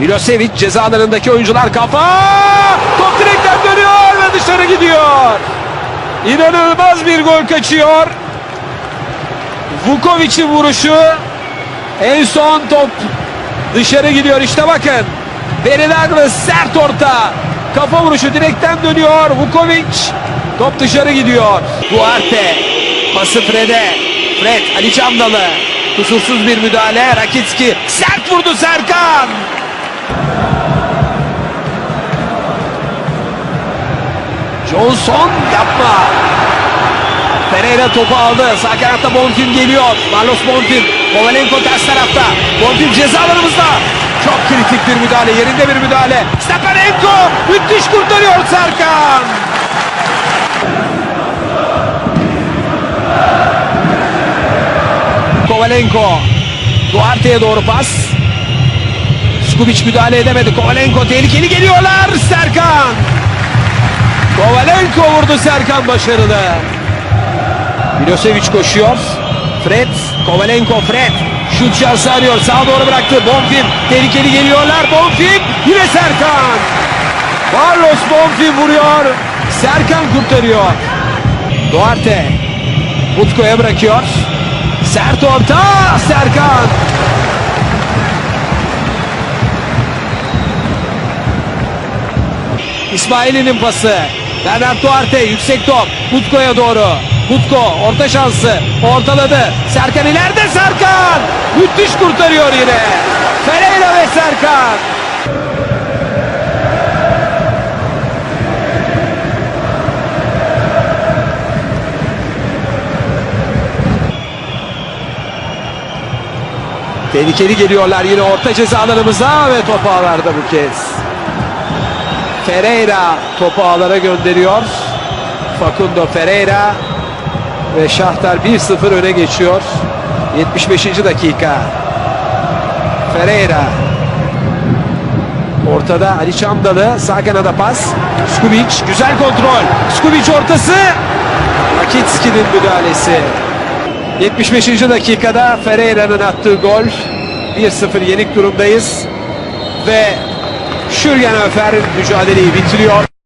Milosevic ceza alanındaki oyuncular kafa. Top direkten dönüyor ve dışarı gidiyor. İnanılmaz bir gol kaçıyor. Vukovic'in vuruşu. En son top dışarı gidiyor. İşte bakın. Verilen ve sert orta. Kafa vuruşu direkten dönüyor. Vukovic. Top dışarı gidiyor. Duarte. Pası Fred'e. Fred Ali Çamdalı. Kusursuz bir müdahale. Rakitski. Sert vurdu Serkan. Johnson yapma. Pereira topu aldı. Sağ kanatta Bonfim geliyor. Marlos Bonfim. Kovalenko ters tarafta. Bonfim cezalarımızda. Çok kritik bir müdahale. Yerinde bir müdahale. Stepanenko. Müthiş kurtarıyor Serkan. Kovalenko. Duarte'ye doğru pas. Skubic müdahale edemedi. Kovalenko tehlikeli geliyorlar. Serkan. Kovalenko vurdu Serkan başarılı. Milosevic koşuyor. Fred, Kovalenko Fred. Şut şansı arıyor. Sağa doğru bıraktı. Bonfim. Tehlikeli geliyorlar. Bonfim. Yine Serkan. Carlos Bonfim vuruyor. Serkan kurtarıyor. Duarte. Utko'ya bırakıyor. Sert orta. Serkan. İsmail'in pası. Bernard Duarte yüksek top. Utko'ya doğru. Utko orta şansı. Ortaladı. Serkan ileride Serkan. Müthiş kurtarıyor yine. Ferreira ve Serkan. Tehlikeli geliyorlar yine orta ceza alanımıza ve top ağlarda bu kez. Ferreira topu ağlara gönderiyor. Facundo Ferreira ve Şahtar 1-0 öne geçiyor. 75. dakika. Ferreira Ortada Ali Çamdalı sağ kanada pas. Skubic güzel kontrol. Skubic ortası. Rakitski'nin müdahalesi. 75. dakikada Ferreira'nın attığı gol. 1-0 yenik durumdayız. Ve Şürgen Öfer mücadeleyi bitiriyor.